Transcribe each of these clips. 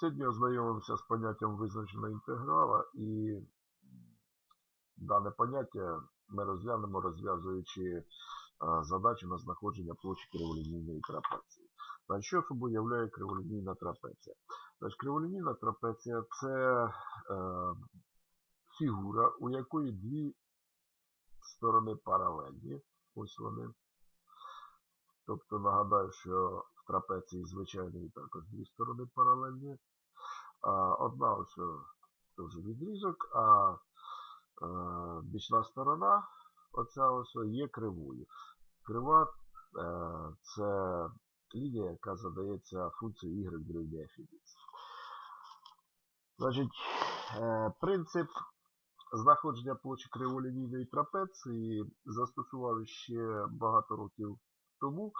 Сьогодні ознайомимося з поняттям визначеного інтеграла і дане поняття ми розглянемо, розв'язуючи е, задачу на знаходження площі криволінійної трапеції. Значить, що собою являє криволінійна трапеція? Значить, криволінійна трапеція це е, фігура, у якої дві сторони паралельні. Ось вони. Тобто нагадаю, що в трапеції звичайної також дві сторони паралельні. А, Одна ось теж відрізок, а е, бічна сторона, оця ось є кривою. Крива е, це лінія, яка задається функцією y дорівнює f. Значить, е, принцип знаходження площі криволінійної трапеції застосував ще багато років тому, е,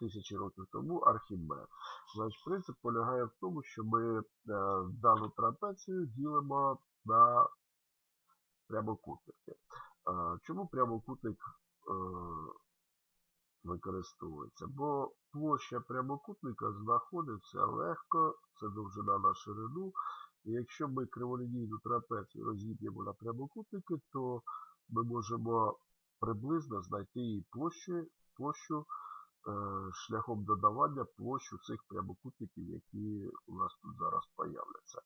тисячі років тому Архімед. Значить, принцип полягає в тому, що ми е, дану трапецію ділимо на прямокутники. Е, Чому прямокутник е, використовується? Бо площа прямокутника знаходиться легко, це довжина на ширину. І якщо ми криволінійну трапецію розіб'ємо на прямокутники, то ми можемо приблизно знайти її площу, площу е, шляхом додавання площу цих прямокутників, які у нас тут зараз появляться.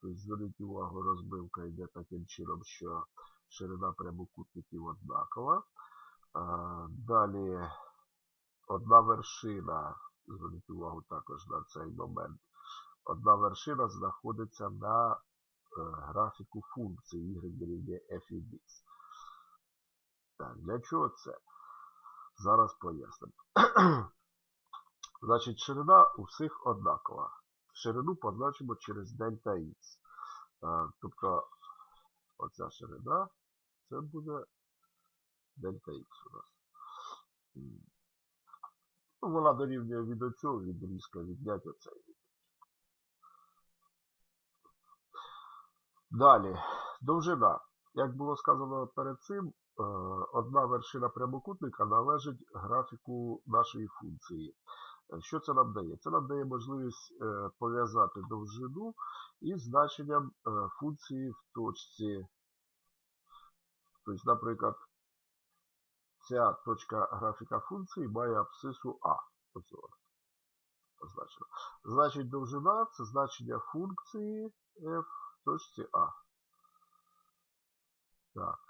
Тобто, зверніть увагу, розбивка йде таким чином, що ширина прямокутників однакова. Далі одна вершина, зверніть увагу також на цей момент. Одна вершина знаходиться на е, графіку функції y f від x. Так, для чого це? Зараз пояснимо. Значить, ширина у всіх однакова. Ширину позначимо через дельта X. Тобто оця ширина, це буде дельта X у нас. Ну, вона дорівнює від оцього відрізка відняти оцей відрізок. Далі, довжина. Як було сказано перед цим, е, одна вершина прямокутника належить графіку нашої функції. Е, Що це нам дає? Це нам дає можливість е, пов'язати довжину із значенням функції в точці. Тобто, наприклад, ця точка графіка функції має абсцису А. Ось. Значить, довжина це значення функції f в точці А. Так.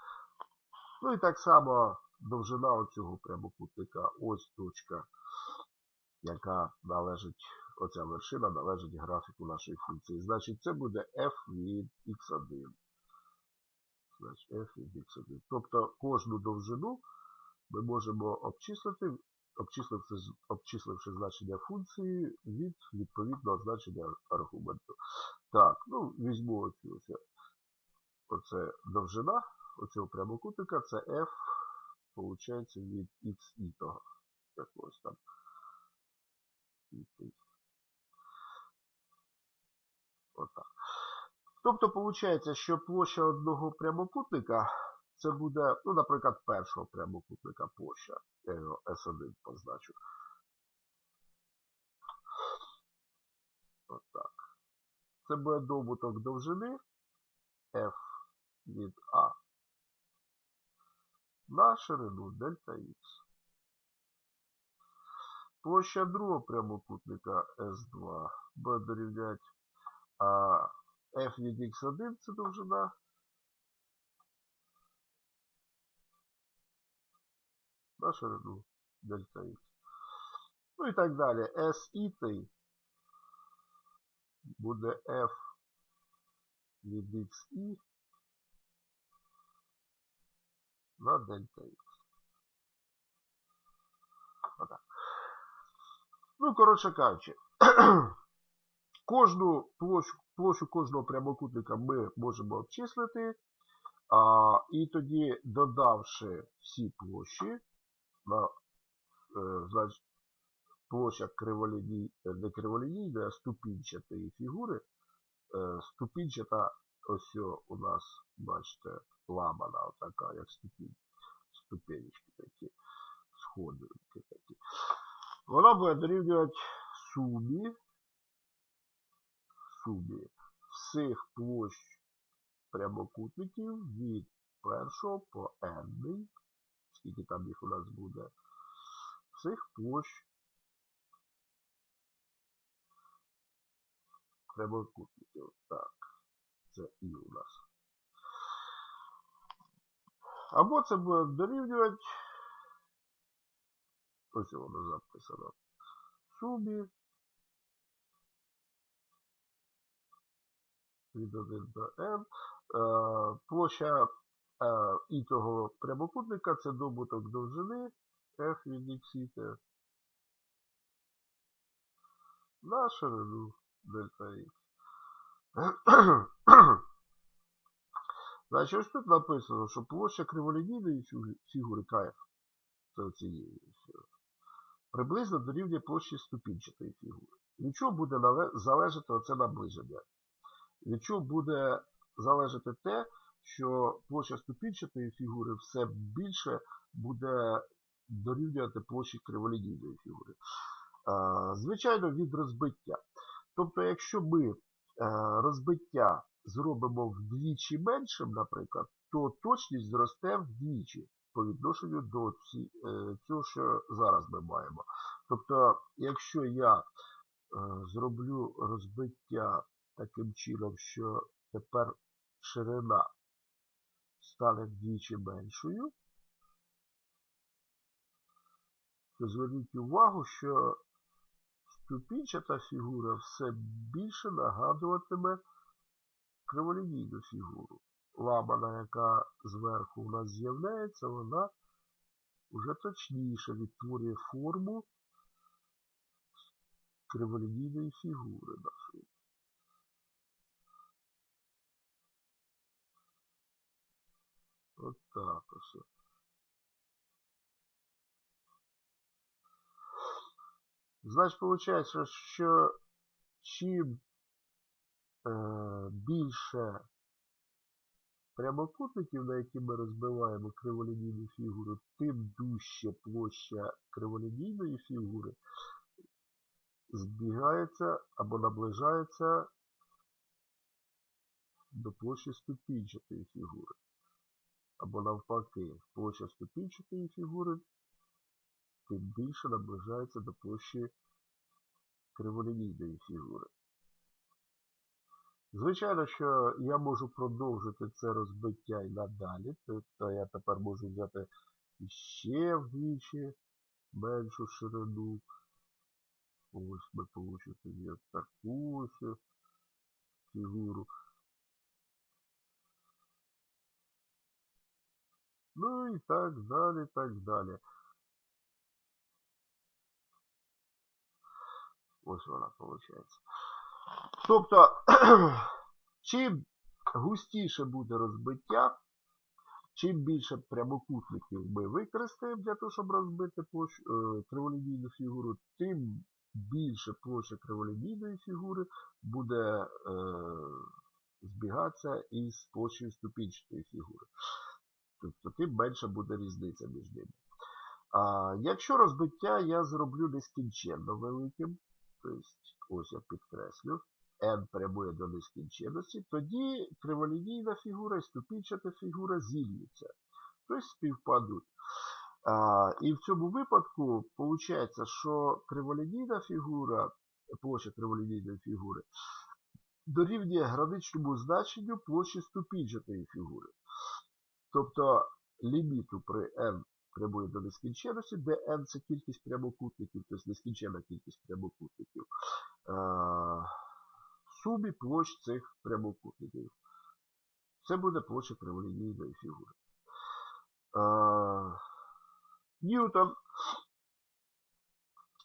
Ну і так само довжина оцього прямокутника. Ось точка, яка належить, оця вершина належить графіку нашої функції. Значить, це буде f від x1. Значить, f від x1. Тобто кожну довжину ми можемо обчислити, обчисливши, обчисливши значення функції від відповідного значення аргументу. Так, ну, візьму оцю, оце довжина оцього прямокутника, це f, виходить, від x і того. Якогось там. Отак. Тобто, виходить, що площа одного прямокутника це буде, ну, наприклад, першого прямокутника площа. Я його S1 позначу. Отак. Це буде добуток довжини f від А на ширину дельта Х. Площа другого прямокутника S2 буде дорівняти а f від x1 це довжина. На ширину дельта Х. Ну і так далі. S і буде f від xi на дельта Х. Ну, коротше кажучи, кожну площу, площу кожного прямокутника ми можемо обчислити. А, І тоді, додавши всі площі, на, е, значить, площа криволіній, не криволінійної, а ступінчатої фігури, е, ступінчата ось у нас, бачите, ламана, отака, як ступінь, ступенечки такі, сходинки такі. Вона буде дорівнювати сумі сумі всіх площ прямокутників від першого по n, скільки там їх у нас буде, всіх площ прямокутників. Так, це і у нас. Або це буде дорівнювати, ось воно записано, сумі від 1 до n. Е, Площа е, ітого прямокутника це добуток довжини f від x і на ширину дельта x. Значить, ось тут написано, що площа криволінійної фігури КФ, це цієї фігури, приблизно дорівнює площі ступінчатої фігури. Від чого буде залежати оце наближення? Від чого буде залежати те, що площа ступінчатої фігури все більше буде дорівнювати площі криволінійної фігури. Звичайно, від розбиття. Тобто, якщо ми е, розбиття зробимо вдвічі меншим, наприклад, то точність зросте вдвічі по відношенню до ці- е, цього, що зараз ми маємо. Тобто, якщо я е, зроблю розбиття таким чином, що тепер ширина стане вдвічі меншою, то зверніть увагу, що ступінчата фігура все більше нагадуватиме криволінійну фігуру. Ламана, яка зверху у нас з'являється, вона вже точніше відтворює форму криволінійної фігури нашої. От так ось. Значить, виходить, що чим е, більше прямокутників, на які ми розбиваємо криволінійну фігуру, тим дужче площа криволінійної фігури збігається або наближається до площі ступінчатої фігури. Або навпаки, площа ступінчатої фігури тим більше наближається до площі криволінійної фігури. Звичайно, що я можу продовжити це розбиття і надалі, тобто я тепер можу взяти ще вдвічі меншу ширину. Ось ми получимо таку фігуру. Ну і так далі, так далі. Ось вона виходить. Тобто, чим густіше буде розбиття, чим більше прямокутників ми використаємо для того, щоб розбити площ, е, криволінійну фігуру, тим більше площа криволінійної фігури буде е, збігатися із площею ступінчатої фігури. Тобто, тим менша буде різниця між ними. А якщо розбиття я зроблю нескінченно великим, тобто, ось я підкреслю, n прямує до нескінченності, тоді криволінійна фігура і ступінчата фігура зільються, тобто співпадуть. А, і в цьому випадку виходить, що криволінійна фігура, площа криволінійної фігури, дорівнює граничному значенню площі ступінчатої фігури. Тобто ліміту при n прямує до нескінченності, де n це кількість прямокутників, тобто нескінченна кількість прямокутників. А, в сумі площ цих прямокутників. Це буде площа криволінійної фігури. А, Ньютон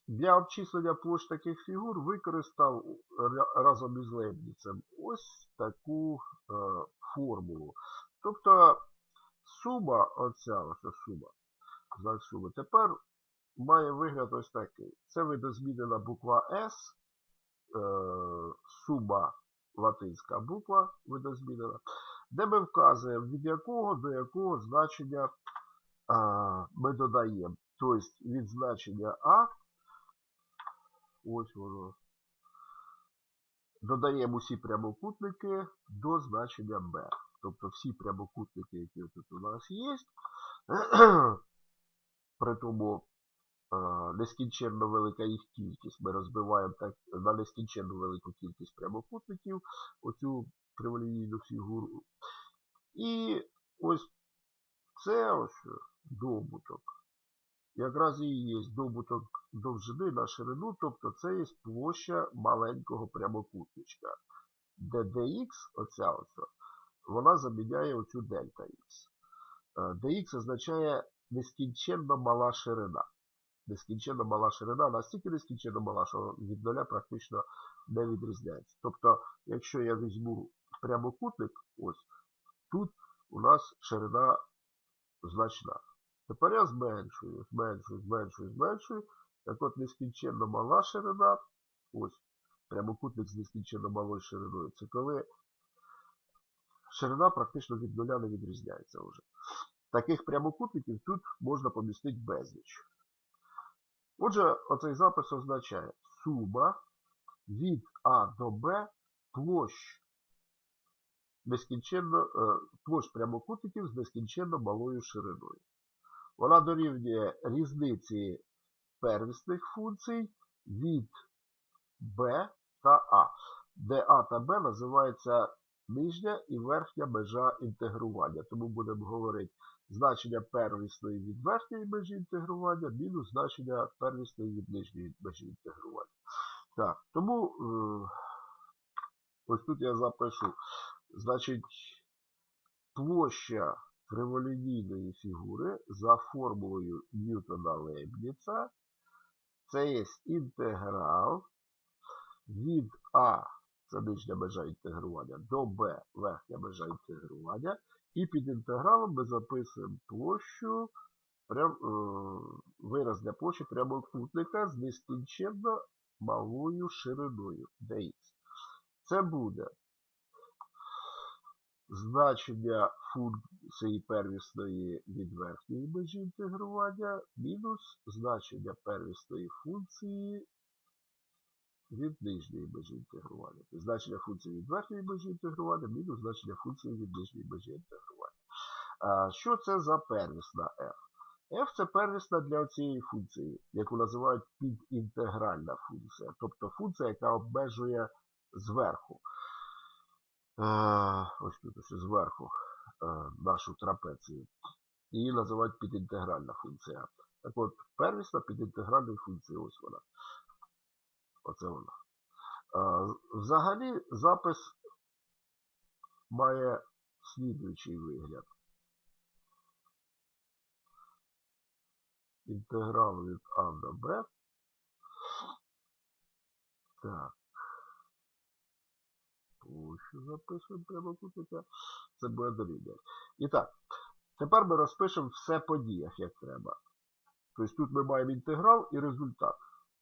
для обчислення площ таких фігур використав разом із Лейбніцем ось таку е, формулу. Тобто сума, оця ось сума, знак суми, тепер має вигляд ось такий. Це видозмінена буква S, е, сума латинська буква видозмінена, де ми вказуємо від якого до якого значення а, ми додаємо. Тобто від значення А, ось воно, додаємо усі прямокутники до значення b. Тобто всі прямокутники, які тут у нас є, при тому е, нескінченно велика їх кількість. Ми розбиваємо так на нескінченно велику кількість прямокутників оцю криволінійну фігуру. І ось це ось добуток. Якраз і є добуток довжини на ширину, тобто це є площа маленького прямокутничка. Де dx, оця оця, вона заміняє оцю дельта x. Е, dx означає нескінченно мала ширина. Нескінченно мала ширина, настільки нескінченно мала, що від нуля практично не відрізняється. Тобто, якщо я візьму прямокутник, ось тут у нас ширина значна. Тепер я зменшую, зменшую, зменшую, зменшую. Так от нескінченно мала ширина, ось прямокутник з нескінченно малою шириною, це коли ширина практично від нуля не відрізняється вже. Таких прямокутників тут можна помістити безліч. Отже, оцей запис означає сума від А до Б площ нескінченно, е, площ прямокутників з нескінченно малою шириною. Вона дорівнює різниці первісних функцій від b та a, де a та b називається нижня і верхня межа інтегрування. Тому будемо говорити значення первісної від верхньої межі інтегрування мінус значення первісної від нижньої межі інтегрування. Так, тому е, ось тут я запишу, значить, площа криволінійної фігури за формулою Ньютона Лейбніца. Це є інтеграл від А, це нижня межа інтегрування, до Б верхня межа інтегрування. І під інтегралом ми записуємо площу, е, вираз для площі прямокутника з нескінченно малою шириною dx. Це буде значення функції первісної від верхньої межі інтегрування мінус значення первісної функції від нижньої межі інтегрування. Значення функції від верхньої межі інтегрування мінус значення функції від нижньої межі інтегрування. Що це за первісна f? f це первісна для цієї функції, яку називають підінтегральна функція, тобто функція, яка обмежує зверху. Ось тут ось зверху нашу трапецію. Її називають підінтегральна функція. Так от, первісна підінтегральної функції, ось вона. Оце вона. Взагалі запис має слідуючий вигляд. Інтеграл від А до Б. Так. Площу записуємо прямокутника. Це буде дорівнює. І так, тепер ми розпишемо все по діях, як треба. Тобто тут ми маємо інтеграл і результат,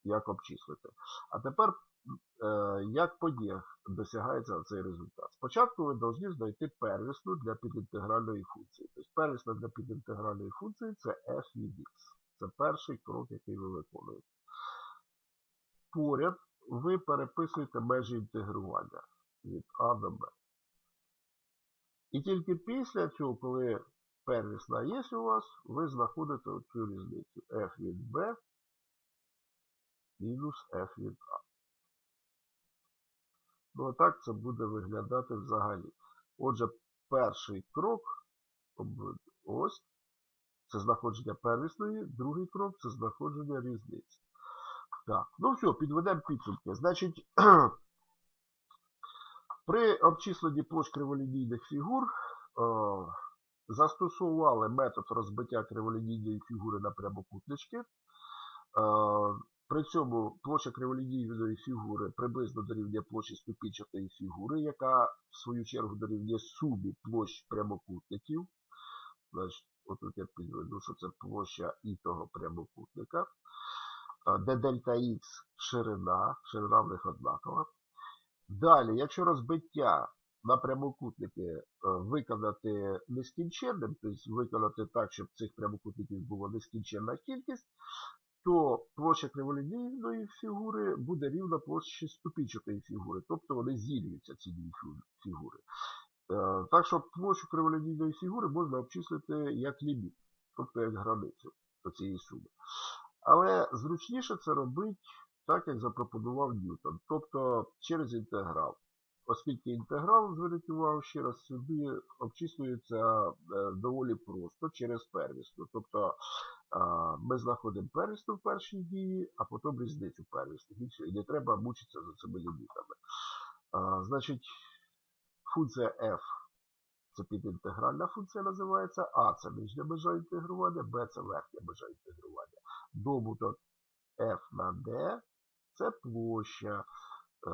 як обчислити. А тепер, е, як подіях досягається цей результат. Спочатку ви повинні знайти первісну для підінтегральної функції. Тобто первісна для підінтегральної функції це f від x. Це перший крок, який ви виконуєте. Поряд ви переписуєте межі інтегрування від А до Б. І тільки після цього, коли первісна є у вас, ви знаходите цю різницю f від b мінус f від A. Ну, а це буде виглядати взагалі. Отже, перший крок ось, це знаходження первісної, другий крок це знаходження різниці. Так, ну все, підведемо підсумки. Значить, При обчисленні площ криволінійних фігур е, застосували метод розбиття криволінійної фігури на прямокутнички. Е, при цьому площа криволінійної фігури приблизно дорівнює площі ступінчатої фігури, яка в свою чергу дорівнює сумі площ прямокутників. Значить, Отут я підведу, що це площа і того прямокутника, де дельта Х ширина, ширина в них однакова. Далі, якщо розбиття на прямокутники е, виконати нескінченним, тобто виконати так, щоб цих прямокутників була нескінченна кількість, то площа криволінійної фігури буде рівна площі ступінчатої фігури, тобто вони з'єднуються ці дві фігури. Е, Так що площу криволінійної фігури можна обчислити як ліміт, тобто як границю до цієї суми. Але зручніше це робити так, як запропонував Ньютон, тобто через інтеграл. Оскільки інтеграл, зверніть увагу ще раз, сюди обчислюється е, доволі просто через первісну. Тобто ми знаходимо первісну в першій дії, а потім різницю первісних. І все. І не треба мучитися за цими лімітами. Значить, функція f це підінтегральна функція називається, а це нижня межа інтегрування, b це верхня межа інтегрування. Добуток f на d це площа е,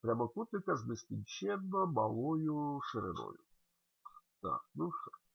прямокутника з нескінченно малою шириною. Так, ну все.